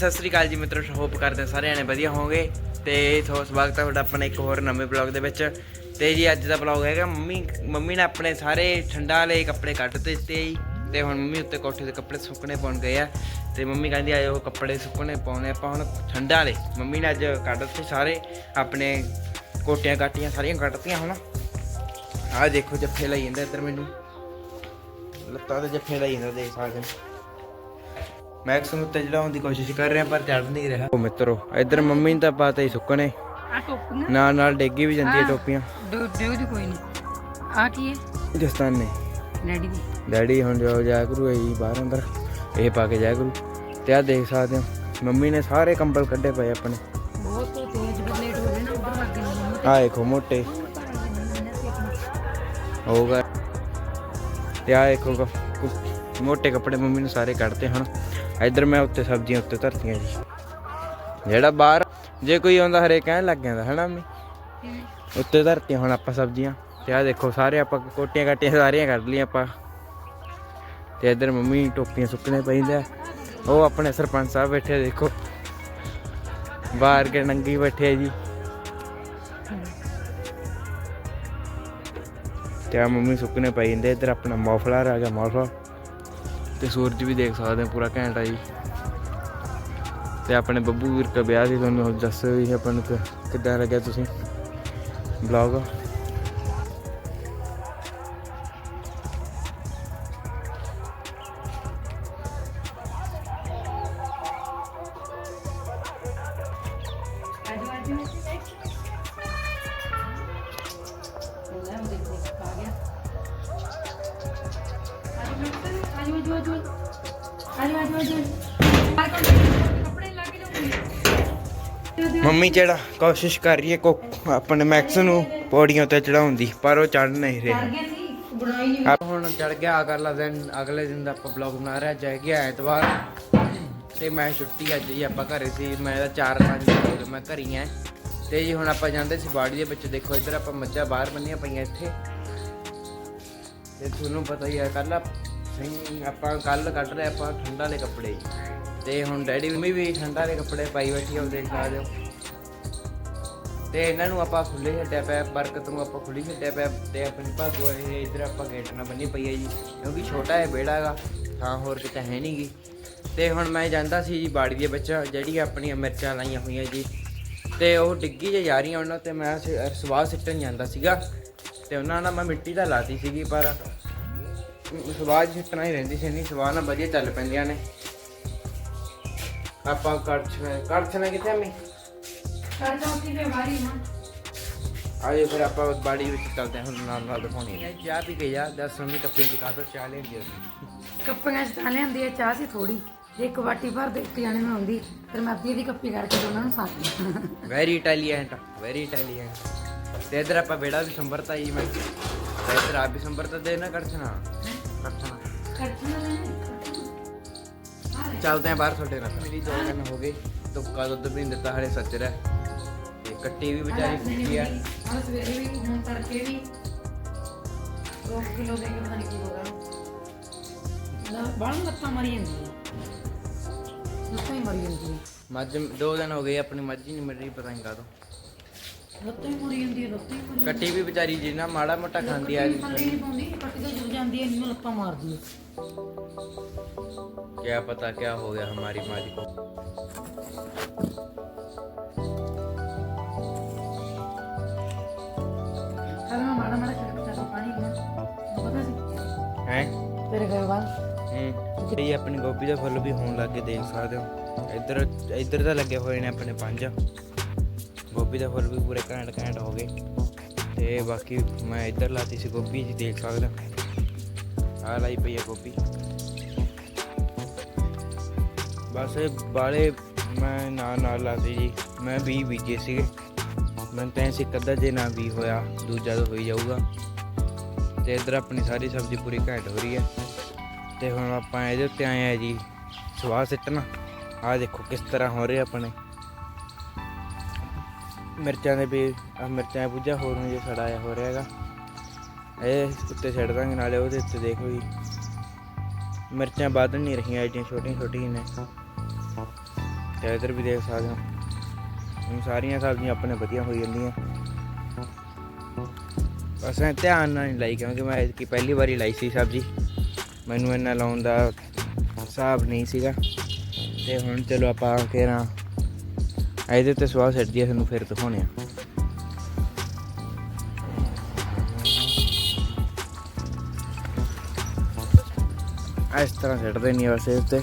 ਸਤਿ ਸ੍ਰੀ ਅਕਾਲ ਜੀ ਮਿੱਤਰੋ ਹੋਪ ਕਰਦੇ ਹਾਂ ਸਾਰੇ ਜਣੇ ਵਧੀਆ ਹੋਵੋਗੇ। ਤੇ ਥੋ ਸਵਾਗਤ ਹੈ ਤੁਹਾਡਾ ਆਪਣੇ ਇੱਕ ਹੋਰ ਨਵੇਂ ਬਲੌਗ ਦੇ ਵਿੱਚ। ਤੇ ਜੀ ਅੱਜ ਦਾ ਬਲੌਗ ਹੈਗਾ, ਮੰਮੀ ਮੰਮੀ ਨੇ ਆਪਣੇ ਸਾਰੇ ਠੰਡਾ ਵਾਲੇ ਕੱਪੜੇ ਕੱਢ ਦਿੱਤੇ ਜੀ। ਤੇ ਹੁਣ ਮੰਮੀ ਉੱਤੇ ਕੋਠੇ ਦੇ ਕੱਪੜੇ ਸੁੱਕਣੇ ਪਾਉਣ ਗਏ ਆ। ਤੇ ਮੰਮੀ ਕਹਿੰਦੀ ਆਏ ਉਹ ਕੱਪੜੇ ਸੁੱਕਣੇ ਪਾਉਣੇ ਆਪਾਂ ਹੁਣ ਠੰਡਾ ਵਾਲੇ। ਮੰਮੀ ਨੇ ਅੱਜ ਕੱਢ ਦਿੱਤੇ ਸਾਰੇ, ਆਪਣੇ ਕੋਟੀਆਂ ਕਾਟੀਆਂ ਸਾਰੀਆਂ ਕੱਢਤੀਆਂ ਹੁਣ। ਆਹ ਦੇਖੋ, ਜੱਫੇ ਲਈ ਜਾਂਦਾ ਇੱਧਰ ਮੈਨੂੰ। ਲੱਤਾਂ ਤੇ ਜੱਫੇ ਲਈ ਜਾਂਦਾ ਦੇਖ ਸਕਦੇ ਹੋ। ਮੈਕਸ ਨੂੰ ਉੱਤੇ ਚੜਾਉਣ ਦੀ ਕੋਸ਼ਿਸ਼ ਕਰ ਰਿਹਾ ਪਰ ਚੜ ਨਹੀਂ ਰਿਹਾ। ਉਹ ਮਿੱਤਰੋ ਇੱਧਰ ਮੰਮੀ ਨੇ ਤਾਂ ਪਾਤੇ ਹੀ ਸੁੱਕਣੇ। ਆ ਟੋਪੀਆਂ ਨਾਲ ਨਾਲ ਡੇਗੀ ਵੀ ਜਾਂਦੀ ਹੈ। ਟੋਪੀਆਂ। ਦੀ ਕੋਈ ਨਹੀਂ। ਆ ਕੀ ਹੈ? ਜਸਤਾਨ ਨੇ ਡੈਡੀ ਦੀ। ਡੈਡੀ ਹੁਣ ਜੋ ਜਾਇਆ ਕਰੂ ਇਹ ਬਾਹਰ ਅੰਦਰ। ਇਹ ਪਾ ਕੇ ਜਾਇਆ ਕਰੂ ਤੇ ਆ ਦੇਖ ਸਕਦੇ ਹੋ ਮੰਮੀ ਨੇ ਸਾਰੇ ਕੰਬਲ ਕੱਢੇ ਪਏ ਆਪਣੇ। ਬਹੁਤ ਤੇਜ਼ ਬਲੇਡ ਹੋ ਗਏ ਨਾ ਉੱਧਰ ਲੱਗ ਗਏ ਆ ਦੇਖੋ ਮੋਟੇ। ਹੋਗਾ ਤੇ ਆ ਦੇਖੋ ਮੋਟੇ ਕੱਪੜੇ ਮੰਮੀ ਨੇ ਸਾਰੇ ਕੱਢਤੇ ਹੁਣ ਇੱਧਰ ਮੈਂ ਉੱਤੇ ਸਬਜ਼ੀਆਂ ਉੱਤੇ ਧਰਤੀਆਂ ਜੀ। ਜਿਹੜਾ ਬਾਹਰ, ਜੇ ਕੋਈ ਆਉਂਦਾ ਹਰੇ ਕਹਿਣ ਲੱਗ ਜਾਂਦਾ, ਹਨਾ ਮੰਮੀ? ਉੱਤੇ ਧਰਤੀਆਂ ਹੁਣ ਆਪਾਂ ਸਬਜ਼ੀਆਂ। ਤੇ ਆ ਦੇਖੋ, ਸਾਰੇ ਆਪਾਂ ਕੋਟੀਆਂ ਕਾਟੀਆਂ ਸਾਰੀਆਂ ਕੱਢ ਲਈਆਂ ਆਪਾਂ। ਤੇ ਇੱਧਰ ਮੰਮੀ ਟੋਪੀਆਂ ਸੁੱਕਣੇ ਪੈਂਦੇ ਉਹ ਆਪਣੇ ਸਰਪੰਚ ਸਾਹਿਬ ਬੈਠੇ ਦੇਖੋ। ਬਾਹਰ ਕੇ ਨੰਗੀ ਬੈਠੇ ਜੀ। ਤੇ ਆ ਮੰਮੀ ਸੁੱਕਣੇ ਪਈ ਜਾਂਦੇ, ਇੱਧਰ ਆਪਣਾ ਮੌਫਲਰ ਆ ਗਿਆ ਮੌਫਲਰ ਤੇ ਸੂਰਜ ਵੀ ਦੇਖ ਸਕਦੇ ਹੋ, ਪੂਰਾ ਘੈਂਟ ਆ ਜੀ। ਤੇ ਆਪਣੇ ਬੱਬੂ ਵੀਰ ਦਾ ਵਿਆਹ ਸੀ, ਤੁਹਾਨੂੰ ਦੱਸੋ ਵੀ ਆਪਾਂ ਨੂੰ ਕਿੱਦਾਂ ਲੱਗਿਆ ਤੁਸੀਂ? ਬਲੌਗ ਮੰਮੀ ਜਿਹੜਾ ਕੋਸ਼ਿਸ਼ ਕਰ ਰਹੀ ਹੈ ਕੋ ਆਪਣੇ ਮੈਕਸ ਨੂੰ ਪੌੜੀਆਂ ਤੇ ਚੜਾਉਣ ਦੀ ਪਰ ਉਹ ਚੜ ਨਹੀਂ ਰਿਹਾ। ਹੁਣ ਚੜ ਗਿਆ ਅਗਲਾ ਦਿਨ ਅਗਲੇ ਦਿਨ ਦਾ ਆਪਾਂ ਬਲੌਗ ਬਣਾ ਰਿਹਾ ਜਾ ਗਿਆ ਐਤਵਾਰ। ਤੇ ਮੈਂ ਛੁੱਟੀ ਅੱਜ ਜੀ ਆਪਾਂ ਘਰੇ ਸੀ ਮੈਂ ਤਾਂ 4-5 ਦਿਨ ਹੋ ਗਏ ਮੈਂ ਘਰੀ ਆ। ਤੇ ਜੀ ਹੁਣ ਆਪਾਂ ਜਾਂਦੇ ਸੀ ਬਾੜੀ ਦੇ ਵਿੱਚ ਦੇਖੋ ਇੱਧਰ ਆਪਾਂ ਮੱਝਾਂ ਬਾਹਰ ਬੰਨੀਆਂ ਪਈਆਂ ਇੱਥੇ। ਤੇ ਤੁਹਾਨੂੰ ਪਤਾ ਹੀ ਹੈ ਕੱਲ ਆਪਾਂ ਕੱਲ ਕੱਢ ਰਹੇ ਆਪਾਂ ਠੰਡਾ ਵਾਲੇ ਕੱਪੜੇ ਤੇ ਹੁਣ ਡੈਡੀ ਮੰਮੀ ਵੀ ਠੰਡਾ ਵਾਲੇ ਕੱਪੜੇ ਪਾਈ ਬੈਠੀ ਆ ਉਹ ਦੇਖ ਸਕਦੇ ਹੋ ਤੇ ਇਹਨਾਂ ਨੂੰ ਆਪਾਂ ਖੁੱਲੇ ਛੱਡਿਆ ਪਿਆ, ਬਰਕਤ ਨੂੰ ਆਪਾਂ ਖੁੱਲੀ ਛੱਡਿਆ ਪਿਆ ਤੇ ਆਪਣੀ ਭਾਗੋ ਇਹ ਇਧਰ ਆਪਾਂ ਗੇਟ ਨਾਲ ਬੰਨੀ ਪਈ ਹੈ ਜੀ, ਕਿਉਂਕਿ ਛੋਟਾ ਹੈ ਬੇੜਾ ਹੈਗਾ ਥਾਂ ਹੋਰ ਕਿਤੇ ਹੈ ਨਹੀਂਗੀ ਤੇ ਹੁਣ ਮੈਂ ਜਾਂਦਾ ਸੀ ਜੀ ਬਾੜੀ ਦੇ ਵਿੱਚ ਜਿਹੜੀ ਆਪਣੀਆਂ ਮਿਰਚਾਂ ਲਾਈਆਂ ਹੋਈਆਂ ਜੀ। ਤੇ ਉਹ ਡਿੱਗੀ ਜੇ ਜਾ ਰਹੀਆਂ ਉਹਨਾਂ ਤੇ ਮੈਂ ਸ- ਸਵਾਹ ਸਿੱਟਣ ਜਾਂਦਾ ਸੀਗਾ। ਤੇ ਉਹਨਾਂ ਨਾਲ ਮੈਂ ਮਿੱਟੀ ਤਾਂ ਲਾਤੀ ਸੀਗੀ, ਪਰ ਸਵਾਹ ਹੀ ਸਿੱਟਣਾ ਹੀ ਰਹਿੰਦੀ ਸੀ ਨਹੀਂ ਸਵਾਹ ਨਾਲ ਵਧੀਆ ਚੱਲ ਪੈਂਦੀਆਂ ਨੇ। ਆਪਾਂ ਕੜਛ ਕੜਛ ਨਾ ਕਿਤੇ ਮੈਂ ਕਰ ਜਾਓ ਕਿ ਵਾਰੀ ਨਾ ਆਜੋ ਫਿਰ ਆਪਾਂ ਬਾੜੀ ਵਿੱਚ ਚੱਲਦੇ ਹਾਂ ਹੁਣ ਨਾਲ ਨਾਲ ਦਿਖਾਉਣੀ ਹੈ। ਚਾਹ ਪੀ ਕੇ ਜਾ ਦਸ ਮੰਮੀ ਕੱਪੇ ਦੀ ਕਾਹਤੋਂ ਚਾਹ ਲੈਣ ਗਏ ਕੱਪੀਆਂ ਚ ਤਾਂ ਲਿਆਂਦੀ ਹੈ ਚਾਹ ਸੀ ਥੋੜੀ ਜੇ ਇੱਕ ਵਾਟੀ ਭਰ ਦੇ ਇੱਕ ਜਾਣੇ ਨੂੰ ਆਉਂਦੀ ਫਿਰ ਮੈਂ ਅੱਧੀ ਦੀ ਕੱਪੀ ਕਰਕੇ ਦੋਨਾਂ ਨੂੰ ਸਾਥ ਵੈਰੀ ਇਟਾਲੀਅਨ ਵੈਰੀ ਇਟਾਲੀਅਨ ਤੇ ਇਧਰ ਆਪਾਂ ਬੇੜਾ ਵੀ ਸੰਭਰਤਾ ਜੀ ਮੈਂ। ਤੇ ਇਧਰ ਆ ਵੀ ਸੰਭਰਤਾ ਦੇ ਨਾ ਕਰਛਣਾ। ਚੱਲਦੇ ਆ ਬਾਹਰ ਤੁਹਾਡੇ ਨਾਲ। ਮੇਰੀ ਦੋ ਦਿਨ ਹੋ ਗਏ ਤੁੱਕਾ ਦੁੱਧ ਵੀ ਦਿੱਤਾ ਹਲੇ ਸੱਚ ਰਿਹਾ। ਤੇ ਕੱਟੀ ਵੀ ਵਿਚਾਰੀ ਭੁੱਖੀ ਆ। ਹਾਂ ਸਵੇਰੇ ਵੀ ਹੁਣ ਤੜਕੇ ਵੀ। 2 ਕਿਲੋ ਦੇ ਕੇ ਪਤਾ ਨਹੀਂ ਕੀ ਹੋ ਗਿਆ। ਨਾ ਬਾਹਰ ਲੱਤਾਂ ਮਰੀ ਜਾਂਦੀ ਹੈ ਲੱਤਾਂ ਹੀ ਮਰੀ ਜਾਂਦੀ ਹੈ ਮੱਝ ਦੋ ਦਿਨ ਹੋ ਗਏ ਆਪਣੀ ਮੱਝ ਹੀ ਨਹੀਂ ਮਿਲ ਰਹੀ ਪਤਾ ਨਹੀਂ ਕਾਹਤੋਂ। ਲੱਤਾਂ ਹੀ ਮਰੀ ਜਾਂਦੀ ਹੈ ਲੱਤਾਂ ਹੀ ਮਰੀ ਕੱਟੀ ਵੀ ਵਿਚਾਰੀ ਜਿੰਨਾ ਮਾੜਾ ਮੋਟਾ ਖਾਂਦੀ ਆ ਪੱਲੇ ਨਹੀਂ ਪਾਉਂਦੀ ਕੱਟ ਕੇ ਜੁੜ ਜਾਂਦੀ ਹੈ ਇਹਨੂੰ ਲੱਤਾਂ ਮਾਰਦੀ ਹੈ क्या पता क्या हो गया हमारी माँ जी को ਕੱਲ ਮੈਂ ਮਾੜਾ ਮਾੜਾ ਛੱਡ ਦਿੱਤਾ ਪਾਣੀ ਪੀਣਾ ਪਤਾ ਸੀ हैं ਤੇਰੇ ਘਰ ਬਾਅਦ ਹੂੰ ਇਹ ਆਪਣੀ ਗੋਭੀ ਦਾ ਫੁੱਲ ਵੀ ਹੋਣ ਲੱਗੇ ਦੇਖ ਸਕਦੇ ਹੋ ਇੱਧਰ ਇੱਧਰ ਤਾਂ ਲੱਗੇ ਹੋਏ ਨੇ ਆਪਣੇ ਪੰਜ ਗੋਭੀ ਦਾ ਫੁੱਲ ਵੀ ਪੂਰੇ ਘੈਂਟ ਘੈਂਟ ਹੋ ਗਏ। ਤੇ ਬਾਕੀ ਮੈਂ ਇੱਧਰ ਲਾਤੀ ਸੀ ਗੋਭੀ ਜੀ ਦੇਖ ਸਕਦਾ ਹੋ। ਆਹ ਲਾਈ ਪਈ ਹੈ ਗੋਭੀ। ਬਸ ਇਹ ਬਾਲੇ ਮੈਂ ਨਾਲ ਨਾਲ ਲਾਤੀ ਜੀ। ਮੈਂ ਵੀ ਬੀਜੇ ਸੀਗੇ। ਮੈਂ ਤਾਂ ਸੀ ਕਦਾ ਜੇ ਨਾ ਵੀ ਹੋਇਆ, ਦੂਜਾ ਤਾਂ ਹੋਈ ਜਾਊਗਾ। ਤੇ ਇੱਧਰ ਆਪਣੀ ਸਾਰੀ ਸਬਜ਼ੀ ਪੂਰੀ ਘੈਂਟ ਹੋ ਰਹੀ ਹੈ। ਤੇ ਹੁਣ ਆਪਾਂ ਇਹਦੇ ਉੱਤੇ ਆਏ ਆ ਜੀ ਸਵਾਹ ਸਿੱਟਣਾ। ਆਹ ਦੇਖੋ ਕਿਸ ਤਰ੍ਹਾਂ ਹੋ ਰਿਹਾ ਆਪਣੇ। ਮਿਰਚਾਂ ਦੇ ਵੀ ਆ ਮਿਰਚਾਂ ਪੁੱਜਾ ਹੋਰ ਨੂੰ ਜੇ ਸੜਾ ਹੋ ਰਿਹਾ ਹੈਗਾ। ਇਹ ਉੱਤੇ ਛੱਡ ਦਾਂਗੇ, ਨਾਲੇ ਉਹਦੇ ਉੱਤੇ ਦੇਖੋ ਜੀ। ਮਿਰਚਾਂ ਵੱਧ ਨਹੀਂ ਰਹੀਆਂ, ਐਡੀਆਂ ਛੋਟੀਆਂ ਛੋਟੀਆਂ ਨੇ। ਤੇ ਇਧਰ ਵੀ ਦੇਖ ਸਕਦੇ ਹੋ। ਹੁਣ ਸਾਰੀਆਂ ਸਬਜ਼ੀਆਂ ਆਪਣੇ ਵਧੀਆ ਹੋਈ ਜਾਂਦੀਆਂ। ਬਸ ਐਂ ਧਿਆਨ ਨਾਲ ਨਹੀਂ ਲਾਈ, ਕਿਉਂਕਿ ਮੈਂ ਕਿ ਪਹਿਲੀ ਵਾਰੀ ਲਾਈ ਸੀ ਸਬਜ਼ੀ। ਮੈਨੂੰ ਇੰਨਾ ਲਾਉਣ ਦਾ ਹਿਸਾਬ ਨਹੀਂ ਸੀਗਾ। ਤੇ ਹੁਣ ਚਲੋ ਆਪਾਂ ਕਿਹੜਾ ਇਹਦੇ ਤੇ ਸਵਾਹ ਸਿੱਟਦੀ ਆ ਤੁਹਾਨੂੰ ਫਿਰ ਦਿਖਾਉਣੇ ਆ ਇਸ ਤਰ੍ਹਾਂ ਛੱਡਦੇ ਨਹੀਂ ਬਸ ਇਹ ਤੇ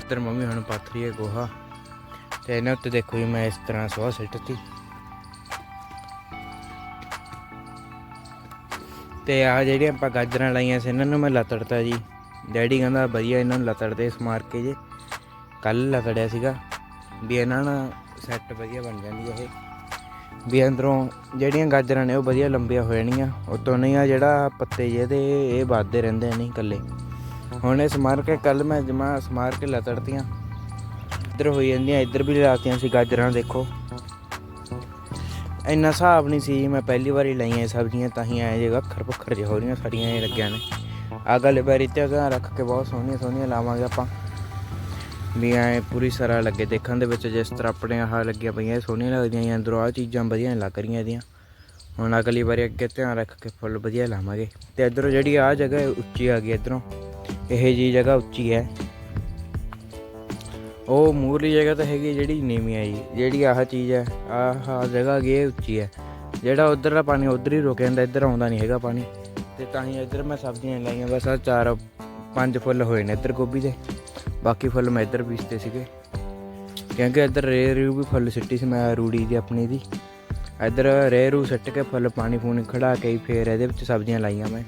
ਇੱਧਰ ਮੰਮੀ ਹੁਣ ਪਾਥਰੀ ਹੈ ਗੋਹਾ ਤੇ ਇਹਨਾਂ ਉੱਤੇ ਦੇਖੋ ਜੀ ਮੈਂ ਇਸ ਤਰ੍ਹਾਂ ਸਵਾਹ ਸਿੱਟਤੀ ਤੇ ਆਹ ਜਿਹੜੀਆਂ ਆਪਾਂ ਗਾਜਰਾਂ ਲਾਈਆਂ ਸੀ, ਇਹਨਾਂ ਨੂੰ ਮੈਂ ਲਤੜਤਾ ਜੀ। ਡੈਡੀ ਕਹਿੰਦਾ ਵਧੀਆ ਇਹਨਾਂ ਨੂੰ ਲਤੜਦੇ ਸਮਾਰ ਕੇ ਜੇ। ਕੱਲ ਲਤੜਿਆ ਸੀਗਾ ਵੀ ਇਹਨਾਂ ਨਾਲ ਸੈੱਟ ਵਧੀਆ ਬਣ ਜਾਂਦੀ ਹੈ ਇਹ। ਵੀ ਅੰਦਰੋਂ ਜਿਹੜੀਆਂ ਗਾਜਰਾਂ ਨੇ ਉਹ ਵਧੀਆ ਲੰਬੀਆਂ ਹੋ ਜਾਣੀਆਂ। ਉਤੋਂ ਨਹੀਂ ਆ ਜਿਹੜਾ ਪੱਤੇ ਜਿਹਦੇ ਇਹ ਵੱਧਦੇ ਰਹਿੰਦੇ ਨਹੀਂ ਇਕੱਲੇ। ਹੁਣ ਇਹ ਸਮਾਰ ਕੇ ਕੱਲ ਮੈਂ ਜਮਾ ਸਮਾਰ ਕੇ ਲਤੜਤੀਆਂ। ਇੱਧਰ ਹੋਈ ਜਾਂਦੀਆਂ, ਇੱਧਰ ਵੀ ਲਾਤੀਆਂ ਸੀ ਗਾਜਰਾਂ, ਦੇਖੋ। ਇੰਨਾ ਹਿਸਾਬ ਨਹੀਂ ਸੀ, ਮੈਂ ਪਹਿਲੀ ਵਾਰੀ ਲਾਈਆਂ ਸਬਜ਼ੀਆਂ, ਤਾਂ ਹੀ ਆਏ ਜੇ ਅੱਖਰ ਪੱਖਰ ਜਿਹੇ ਹੋ ਰਹੀਆਂ, ਸਾਰੀਆਂ ਇਹ ਲੱਗਿਆ ਨੇ। ਆ ਵਾਰੀ ਬਾਰੀ ਤੇ ਧਿਆਨ ਰੱਖ ਕੇ ਬਹੁਤ ਸੋਹਣੀਆਂ ਸੋਹਣੀਆਂ ਲਾਵਾਂਗੇ ਆਪਾਂ। ਵੀ ਐ ਪੂਰੀ ਸਰਾ ਲੱਗੇ, ਦੇਖਣ ਦੇ ਵਿੱਚ ਜਿਸ ਤਰ੍ਹਾਂ ਆਪਣੇ ਆਹ ਲੱਗੀਆਂ ਪਈਆਂ, ਇਹ ਸੋਹਣੀਆਂ ਲੱਗਦੀਆਂ ਜਾਂ ਅੰਦਰੋਂ ਆ ਚੀਜ਼ਾਂ ਵਧੀਆ ਲੱਗ ਰਹੀਆਂ ਇਹਦੀਆਂ। ਹੁਣ ਅਗਲੀ ਵਾਰੀ ਅੱਗੇ ਧਿਆਨ ਰੱਖ ਕੇ ਫੁੱਲ ਵਧੀਆ ਲਾਵਾਂਗੇ। ਤੇ ਇਧਰੋਂ ਜਿਹੜੀ ਆ ਜਗ੍ਹਾ ਉੱਚੀ ਆ ਗਈ ਇਧਰੋਂ, ਇਹ ਜੀ ਜਗ੍ਹਾ ਉੱਚੀ ਹੈ। ਉਹ ਮੂਰਲੀ ਜਗ੍ਹਾ ਤਾਂ ਹੈਗੀ ਜਿਹੜੀ ਨੀਵੀਂ ਆਈ ਜਿਹੜੀ ਆਹ ਚੀਜ਼ ਹੈ ਆਹ ਜਗ੍ਹਾ ਹੈਗੀ ਉੱਚੀ ਹੈ ਜਿਹੜਾ ਉਧਰ ਦਾ ਪਾਣੀ ਉਧਰ ਹੀ ਰੁਕ ਜਾਂਦਾ, ਇੱਧਰ ਆਉਂਦਾ ਨਹੀਂ ਹੈਗਾ ਪਾਣੀ। ਤੇ ਤਾਂ ਹੀ ਇੱਧਰ ਮੈਂ ਸਬਜ਼ੀਆਂ ਲਾਈਆਂ, ਬਸ ਆ ਚਾਰ, ਪੰਜ ਫੁੱਲ ਹੋਏ ਨੇ ਇੱਧਰ ਗੋਭੀ ਦੇ। ਬਾਕੀ ਫੁੱਲ ਮੈਂ ਇੱਧਰ ਬੀਜਤੇ ਸੀਗੇ। ਕਿਉਂਕਿ ਇੱਧਰ ਰੇ ਰੂ ਵੀ ਫੁੱਲ ਸਿੱਟੀ ਸੀ ਮੈਂ, ਰੂੜੀ ਦੀ ਆਪਣੀ ਦੀ। ਇੱਧਰ ਰੇ ਰੂ ਸਿੱਟ ਕੇ ਫੁੱਲ ਪਾਣੀ ਪੂਣੀ ਖੜਾ ਕੇ ਹੀ ਫੇਰ ਇਹਦੇ ਵਿੱਚ ਸਬਜ਼ੀਆਂ ਲਾਈਆਂ ਮੈਂ।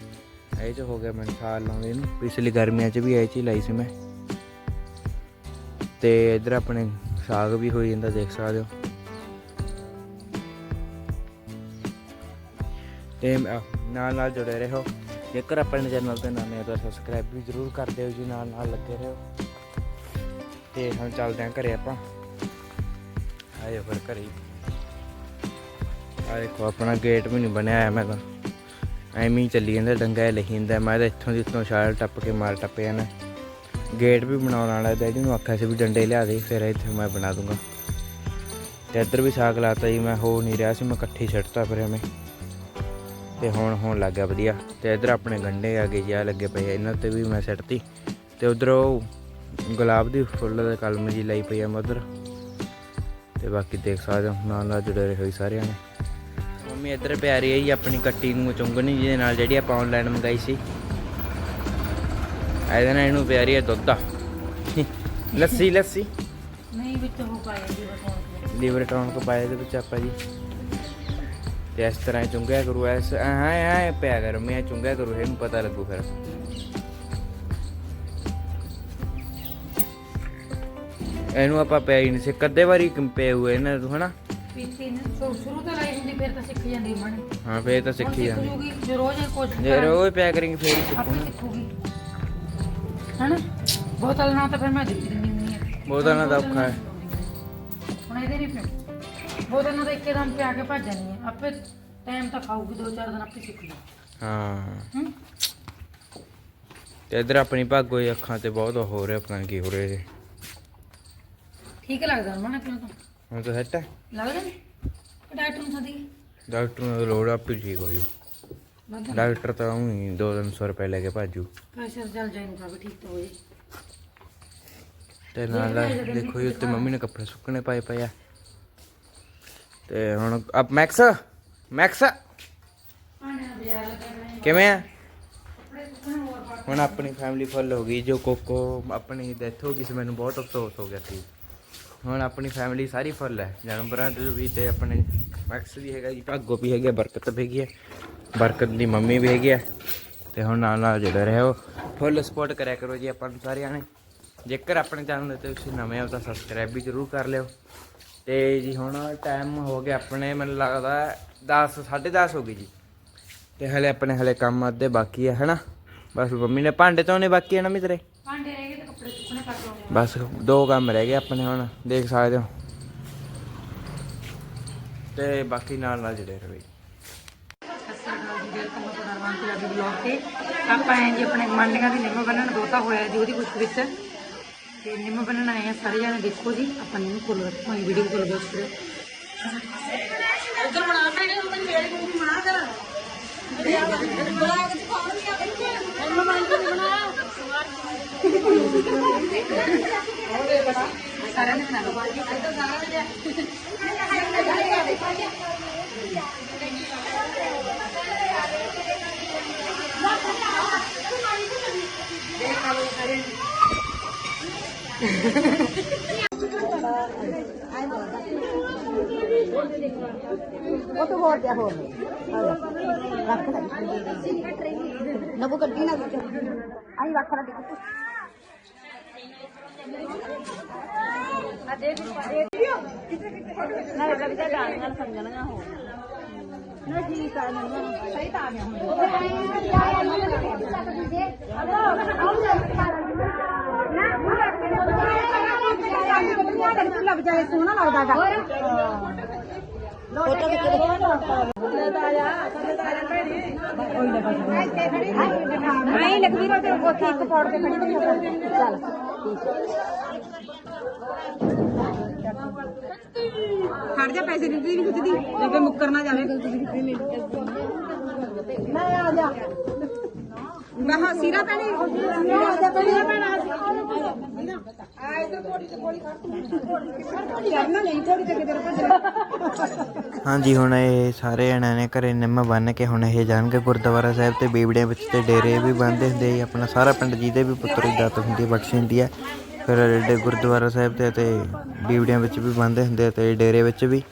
ਇਹ ਚ ਹੋ ਗਿਆ ਮੈਨੂੰ ਸਾਲ ਲਾਉਂਦੇ ਨੂੰ, ਪਿਛਲੀ ਗਰਮੀਆਂ ਚ ਵੀ ਇਹ ਚ ਹੀ ਲਾਈ ਸੀ ਮੈਂ। ਤੇ ਇੱਧਰ ਆਪਣੇ ਸਾਗ ਵੀ ਹੋਈ ਜਾਂਦਾ, ਦੇਖ ਸਕਦੇ ਹੋ। ਤੇ ਨਾਲ ਨਾਲ ਜੁੜੇ ਰਹੋ। ਜੇਕਰ ਆਪਣੇ ਚੈਨਲ ਤੇ ਨਵੇਂ ਹੋ ਤਾਂ ਸਬਸਕ੍ਰਾਈਬ ਵੀ ਜ਼ਰੂਰ ਕਰ ਦਿਓ ਜੀ, ਨਾਲ ਨਾਲ ਲੱਗੇ ਰਹੋ। ਤੇ ਹੁਣ ਚੱਲਦੇ ਆਂ ਘਰੇ ਆਪਾਂ। ਆਇਓ ਫਿਰ ਘਰੇ ਆ ਦੇਖੋ, ਆਪਣਾ ਗੇਟ ਵੀ ਨਹੀਂ ਬਣਿਆ ਹੋਇਆ ਮੈਂ ਤਾਂ। ਐਵੇਂ ਹੀ ਚੱਲੀ ਜਾਂਦਾ, ਡੰਗਾ ਹੀ ਲਿਖੀ ਜਾਂਦਾ। ਮੈਂ ਤਾਂ ਇੱਥੋਂ ਦੀ ਇੱਥੋਂ ਛਾਲ ਟੱਪ ਕੇ ਮਾਰ ਟੱਪੇ ਜਾਣਾ ਗੇਟ ਵੀ ਬਣਾਉਣ ਵਾਲਾ ਡੈਡੀ ਨੂੰ ਆਖਿਆ ਸੀ ਵੀ ਡੰਡੇ ਲਿਆ ਦੇ, ਫਿਰ ਇੱਥੇ ਮੈਂ ਬਣਾ ਦੂੰਗਾ। ਤੇ ਇੱਧਰ ਵੀ ਸਾਗ ਲਾਤਾ ਜੀ, ਮੈਂ ਹੋ ਨਹੀਂ ਰਿਹਾ ਸੀ, ਮੈਂ ਇਕੱਠੀ ਛੱਡਤਾ ਫਿਰ ਐਵੇਂ। ਤੇ ਹੁਣ, ਹੋਣ ਲੱਗ ਗਿਆ ਵਧੀਆ। ਤੇ ਇੱਧਰ ਆਪਣੇ ਗੰਡੇ ਆ ਗਏ ਜਿਆ ਲੱਗੇ ਪਏ ਇਹਨਾਂ ਤੇ ਵੀ ਮੈਂ ਸੱਟਤੀ। ਤੇ ਉਧਰ ਉਹ ਗੁਲਾਬ ਦੀ ਫੁੱਲ ਦੇ ਕਲਮ ਜੀ ਲਈ ਪਈ ਆ ਮੈਂ ਉਧਰ। ਤੇ ਬਾਕੀ ਦੇਖ ਸਕਦੇ ਹੋ, ਨਾਲ ਨਾਲ ਜੁੜੇ ਰਹੇ ਹੋਏ ਸਾਰਿਆਂ ਨੇ। ਮੰਮੀ, ਇੱਧਰ ਪਿਆਰੀ ਹੈ ਜੀ, ਆਪਣੀ ਕੱਟੀ ਨੂੰ ਚੁੰਗਣੀ ਜਿਹਦੇ ਨਾਲ ਜਿਹੜੀ ਆਪਾਂ ਆਨਲਾਈਨ ਮੰਗਾਈ ਸੀ। ਇਹਦੇ ਨਾਲ ਇਹਨੂੰ ਪਿਆਰੀ ਹੈ ਦੁੱਧ ਆ। ਲੱਸੀ ਲੱਸੀ। ਨਹੀਂ ਵਿੱਚ ਹੋ ਪਾਇਆ ਲੀਵਰ ਟਾਉਣ ਕੋ ਪਾਇਆ ਇਹਦੇ ਵਿੱਚ ਆਪਾਂ ਜੀ। ਤੇ ਇਸ ਤਰ੍ਹਾਂ ਚੁੰਗਿਆ ਕਰੂ ਐਸ ਹਾਂ ਹਾਂ ਪਿਆ ਕਰ ਮੈਂ ਚੁੰਗਿਆ ਕਰੂ ਇਹਨੂੰ ਪਤਾ ਲੱਗੂ ਫਿਰ। ਇਹਨੂੰ ਆਪਾਂ ਪਿਆ ਹੀ ਨਹੀਂ ਸੀ। ਕਦੇ ਵਾਰੀ ਪਏ ਹੋਏ ਇਹਨਾਂ ਨੂੰ ਹਨਾ? ਪੀਤੀ ਨੇ ਸ਼ੁਰੂ ਸ਼ੁਰੂ ਤੋਂ ਲਾਈ ਹੁੰਦੀ ਫਿਰ ਤਾਂ ਸਿੱਖ ਜਾਂਦੀ ਮਣ ਹਾਂ ਫੇਰ ਤਾਂ ਸਿੱਖੀ ਜਾਂਦੇ। ਜੋ ਰੋਜ਼ ਕੁਝ ਜੇ ਰੋਜ਼ ਪਿਆ ਕਰਾਂਗੇ ਫੇਰ ਸਿੱਖੂਗੀ। ਹਨਾ? ਬੋਤਲ ਨਾਲ ਤਾਂ ਫਿਰ ਮੈਂ ਦਿੱਤੀ ਹੁੰਦੀ ਆ। ਬੋਤਲ ਨਾਲ ਤਾਂ ਔਖਾ ਹੈ। ਹੁਣ ਇਹਦੇ ਨਹੀਂ ਪਿਆ ਬੋਤਲ ਨਾਲ ਤਾਂ ਇੱਕਦਮ ਪਿਆ ਕੇ ਭੱਜ ਜਾਣੀ ਆ। ਆਪੇ ਟਾਈਮ ਤਾਂ ਖਾਊਗੀ ਦੋ ਚਾਰ ਦਿਨ ਆਪੇ ਸਿੱਖ ਜੂ। ਹਾਂ। ਹੂੰ? ਤੇ ਇਧਰ ਆਪਣੀ ਭਾਗੋ ਦੀ ਅੱਖਾਂ ਤੇ ਬਹੁਤ ਹੋ ਰਿਹਾ ਪਤਾ ਨੀ ਕੀ ਹੋ ਰਿਹਾ ਜੀ ਠੀਕ ਲੱਗਦਾ ਮਨ ਕਿਉਂ ਤਾਂ? ਹੁਣ ਤਾਂ ਸੈੱਟ ਹੈ। ਲੱਗਦਾ ਨਹੀਂ ਡਾਕਟਰ ਨੂੰ ਸਦੀ। ਡਾਕਟਰ ਨੂੰ ਲੋੜ ਆ, ਆਪੇ ਠੀਕ ਹੋ ਜੂ। ਡਾਕਟਰ ਤਾਂ ਉਹੀ 2-300 ਰੁਪਏ ਲੈ ਕੇ ਭਾਜੂ। ਪ੍ਰੈਸ਼ਰ ਚੱਲ ਜਾਏਗਾ ਵੀ ਠੀਕ ਹੋ ਜੇ ਤੇ ਨਾਲ ਦੇਖੋ ਜੀ ਉੱਤੇ ਮੰਮੀ ਨੇ ਕੱਪੜੇ ਸੁੱਕਣੇ ਪਾਏ ਪਏ ਆ। ਤੇ ਹੁਣ ਅਬ ਮੈਕਸ ਮੈਕਸ। ਕਿਵੇਂ ਆ? ਹੁਣ ਆਪਣੀ ਫੈਮਿਲੀ ਫੁੱਲ ਹੋ ਗਈ ਜੋ ਕੋਕੋ ਆਪਣੀ ਡੈਥ ਹੋ ਗਈ ਸੀ ਮੈਨੂੰ ਬਹੁਤ ਅਫਸੋਸ ਹੋ ਗਿਆ ਸੀ। ਹੁਣ ਆਪਣੀ ਫੈਮਿਲੀ ਸਾਰੀ ਫੁੱਲ ਹੈ। ਜਾਨਵਰਾਂ ਤੇ ਵੀ ਤੇ ਆਪਣੇ ਮੈਕਸ ਵੀ ਹੈਗਾ ਜੀ ਭਾਗੋ ਵੀ ਹੈਗਾ ਬਰਕਤ ਵੀ ਹੈਗੀ ਹੈ ਬਰਕਤ ਦੀ ਮੰਮੀ ਵੀ ਹੈਗੀ ਹੈ ਤੇ ਹੁਣ ਨਾਲ ਨਾਲ ਜੁੜੇ ਰਹੋ ਫੁੱਲ ਸਪੋਰਟ ਕਰਿਆ ਕਰੋ ਜੀ ਆਪਾਂ ਨੂੰ ਸਾਰਿਆਂ ਨੇ। ਜੇਕਰ ਆਪਣੇ ਚੈਨਲ ਤੇ ਤੁਸੀਂ ਨਵੇਂ ਹੋ ਤਾਂ ਸਬਸਕ੍ਰਾਈਬ ਵੀ ਜ਼ਰੂਰ ਕਰ ਲਿਓ। ਤੇ ਜੀ ਹੁਣ ਟਾਈਮ ਹੋ ਗਿਆ ਆਪਣੇ ਮੈਨੂੰ ਲੱਗਦਾ 10 10:30 ਹੋ ਗਈ ਜੀ। ਤੇ ਹਲੇ ਆਪਣੇ ਹਲੇ ਕੰਮ ਅੱਧੇ ਬਾਕੀ ਹੈ ਹਨਾ? ਬਸ ਮੰਮੀ ਨੇ ਭਾਂਡੇ ਧੋਣੇ ਬਾਕੀ ਹੈ ਨਾ ਮਿੱਤਰੇ? ਭਾਂਡੇ ਰਹਿ ਗਏ ਤੇ ਕੱਪੜੇ ਸੁੱਕਣੇ ਕਰ ਲਾਉਣੇ ਬਸ ਦੋ ਕੰਮ ਰਹਿ ਗਏ ਆਪਣੇ ਹੁਣ ਦੇਖ ਸਕਦੇ ਹੋ। ਤੇ ਬਾਕੀ ਨਾਲ ਨਾਲ ਜੁੜੇ ਰਹੋ ਜੀ ਸ਼੍ਰੀ ਬਲੌਗ ਤੇ ਆਪਾਂ ਐਂ ਜੀ ਆਪਣੇ ਮੰਡੀਆਂ ਦੀ ਨਿੰਮ ਬੰਨਣ ਦੋਤਾ ਹੋਇਆ ਜੀ ਉਹਦੀ ਕੁਛ ਵਿੱਚ। ਤੇ ਨਿੰਮ ਬੰਨਣ ਆਏ ਆ ਸਾਰੇ ਜਣੇ ਦੇਖੋ ਜੀ ਆਪਾਂ ਨਿੰਮ ਫੁੱਲ ਰੱਖਾਂਗੇ ਵੀਡੀਓ ਕੋਲ ਬਸ ਕਰੋ ਉਧਰ ਬਣਾ ਪੈਣੇ ਉਹਨਾਂ ਨੇ ਮੇਰੇ ਕੋਲ ਬਣਾ ਕਰ ਸਾਰਿਆਂ ਨੇ ਬਣਾ ਲਓ। ਉਹ ਤੋਂ ਹੋਰ ਦਿਆ ਹੋਰ? ਰੱਖ ਲੈ। ਨਬੂ ਗੱਡੀ ਨਾ ਵਿੱਚ। ਆਈ ਰੱਖ ਲੈ ਦੇਖੋ ਨਾ ਲੱਗ ਜਾ ਗਾਣ ਨਾਲ ਸਮਝਣਾ ਹੋ ਨਾ ਜੀ ਤਾਂ ਨਾ ਸਹੀ ਤਾਂ ਆ ਗਿਆ ਹੁਣ ਲੱਗ ਜਾਏ ਸੋਹਣਾ ਲੱਗਦਾਗਾ ਫੋਟੋ ਆਈ ਲਖਵੀਰ ਤੇ ਉੱਥੇ ਇੱਕ ਫੋੜ ਕੇ ਖੜੀ ਤੇ ਚੱਲ ਖੜ ਜਾ, ਪੈਸੇ ਦਿੱਤੇ ਨਹੀਂ ਖੁੱਦੀ ਜੇ ਮੁੱਕਰ ਨਾ ਜਾਵੇ ਮੈਂ ਆ ਜਾ ਮੈਂ ਹਾਂ ਸੀਰਾ ਪੈਣੀ? ਆ ਜਾ ਪੈਣੀ ਆ ਇਧਰ ਥੋੜੀ ਤੇ ਗੋਲੀ ਖੜ ਤੂੰ ਕਰਨਾ ਨਹੀਂ ਥੋੜੀ ਤੇ ਕਿਧਰ ਭੱਜ ਹਾਂਜੀ, ਹੁਣ ਇਹ ਸਾਰੇ ਜਣਿਆਂ ਨੇ ਘਰੇ ਨਿੰਮ ਬੰਨ ਕੇ ਹੁਣ ਇਹ ਜਾਣਗੇ, ਗੁਰਦੁਆਰਾ ਸਾਹਿਬ ਤੇ ਬੀਬੜਿਆਂ ਵਿੱਚ ਤੇ ਡੇਰੇ ਵੀ ਬੰਨਦੇ ਹੁੰਦੇ ਆਪਣਾ ਸਾਰਾ ਪਿੰਡ ਜਿਹਦੇ ਵੀ ਪੁੱਤਰ ਦੀ ਦਾਤ ਹੁੰਦੀ ਹੈ, ਬਖਸ਼ ਹੁੰਦੀ ਹੈ। ਫਿਰ ਡੇ ਗੁਰਦੁਆਰਾ ਸਾਹਿਬ ਤੇ ਤੇ ਬੀਬੜਿਆਂ ਵਿੱਚ ਵੀ ਬੰਨਦੇ ਹੁੰਦੇ ਆ ਤੇ ਡੇਰੇ ਵਿੱਚ ਵੀ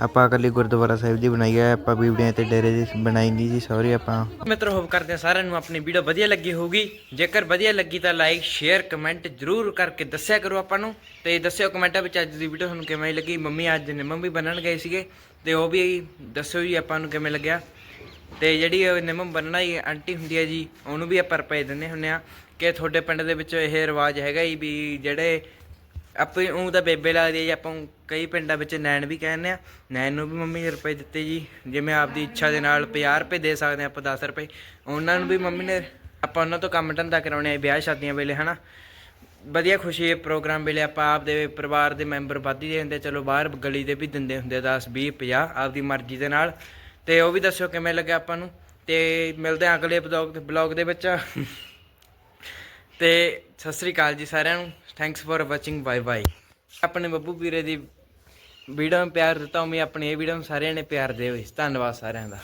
ਆਪਾਂ ਇਕੱਲੀ ਗੁਰਦੁਆਰਾ ਸਾਹਿਬ ਦੀ ਬਣਾਈ ਹੈ ਆਪਾਂ ਬੀਬੜਿਆਂ ਤੇ ਡੇਰੇ ਦੀ ਬਣਾਈ ਨਹੀਂ ਜੀ ਸੌਰੀ ਆਪਾਂ। ਮਿੱਤਰੋ ਹੋਪ ਕਰਦੇ ਹਾਂ ਸਾਰਿਆਂ ਨੂੰ ਆਪਣੀ ਵੀਡੀਓ ਵਧੀਆ ਲੱਗੀ ਹੋਊਗੀ। ਜੇਕਰ ਵਧੀਆ ਲੱਗੀ ਤਾਂ ਲਾਈਕ ਸ਼ੇਅਰ ਕਮੈਂਟ ਜਰੂਰ ਕਰਕੇ ਦੱਸਿਆ ਕਰੋ ਆਪਾਂ ਨੂੰ। ਤੇ ਦੱਸਿਓ ਕਮੈਂਟਾਂ ਵਿੱਚ ਅੱਜ ਦੀ ਵੀਡੀਓ ਤੁਹਾਨੂੰ ਕਿਵੇਂ ਲੱਗੀ? ਮੰਮੀ ਅੱਜ ਨਿੰਮ ਵੀ ਬੰਨਣ ਗਏ ਸੀਗੇ। ਤੇ ਉਹ ਵੀ ਦੱਸਿਓ ਜੀ ਆਪਾਂ ਨੂੰ ਕਿਵੇਂ ਲੱਗਿਆ। ਤੇ ਜਿਹੜੀ ਉਹ ਨਿੰਮ ਬੰਨਣਾ ਆਂਟੀ ਹੁੰਦੀ ਹੈ ਜੀ, ਉਹਨੂੰ ਵੀ ਆਪਾਂ ਰੁਪਏ ਦਿੰਦੇ ਹੁੰਦੇ ਆ। ਕਿ ਤੁਹਾਡੇ ਪਿੰਡ ਦੇ ਵਿੱਚ ਇਹ ਰਿਵਾਜ ਹੈਗਾ ਹੀ ਵੀ ਜਿਹੜੇ ਆਪੇ ਉਹ ਤਾਂ ਬੇਬੇ ਲੱਗਦੀ ਹੈ ਜੀ, ਆਪਾਂ ਕਈ ਪਿੰਡਾਂ ਵਿੱਚ ਨੈਣ ਵੀ ਕਹਿੰਦੇ ਆ। ਨੈਣ ਨੂੰ ਵੀ ਮੰਮੀ ਨੇ ਰੁਪਏ ਦਿੱਤੇ ਜੀ। ਜਿਵੇਂ ਆਪਦੀ ਇੱਛਾ ਦੇ ਨਾਲ 50 ਰੁਪਏ ਦੇ ਸਕਦੇ ਆ ਆਪਾਂ 10 ਰੁਪਏ। ਉਹਨਾਂ ਨੂੰ ਵੀ ਮੰਮੀ ਨੇ ਆਪਾਂ ਉਹਨਾਂ ਤੋਂ ਕੰਮ ਧੰਦਾ ਕਰਾਉਣੇ ਆ ਵਿਆਹ ਸ਼ਾਦੀਆਂ ਵੇਲੇ, ਹਨਾ। ਵਧੀਆ ਖੁਸ਼ੀ ਪ੍ਰੋਗਰਾਮ ਵੇਲੇ ਆਪਾਂ ਆਪਦੇ ਪਰਿਵਾਰ ਦੇ ਮੈਂਬਰ ਵੱਧ ਹੀ ਹੁੰਦੇ ਚਲੋ ਬਾਹਰ ਗਲੀ ਦੇ ਵੀ ਦਿੰਦੇ ਹੁੰਦੇ 10 20 50 ਆਪਦੀ ਮਰਜ਼ੀ ਦੇ ਨਾਲ। ਤੇ ਉਹ ਵੀ ਦੱਸਿਓ ਕਿਵੇਂ ਲੱਗਿਆ ਆਪਾਂ ਨੂੰ? ਤੇ ਮਿਲਦੇ ਆ ਅਗਲੇ ਬਲੌਗ ਬਲੌਗ ਦੇ ਵਿੱਚ। ਤੇ ਸਤਿ ਸ੍ਰੀ ਅਕਾਲ ਜੀ ਸਾਰਿਆਂ ਨੂੰ। Thanks for watching bye bye ਆਪਣੇ ਬੱਬੂ ਵੀਰੇ ਦੀ ਵੀਡੀਓ ਨੂੰ ਪਿਆਰ ਦਿੱਤਾ, ਉਵੇਂ ਆਪਣੀ ਇਹ ਵੀਡੀਓ ਨੂੰ ਸਾਰਿਆਂ ਨੇ ਪਿਆਰ ਦਿਓ ਧੰਨਵਾਦ ਸਾਰਿਆਂ ਦਾ।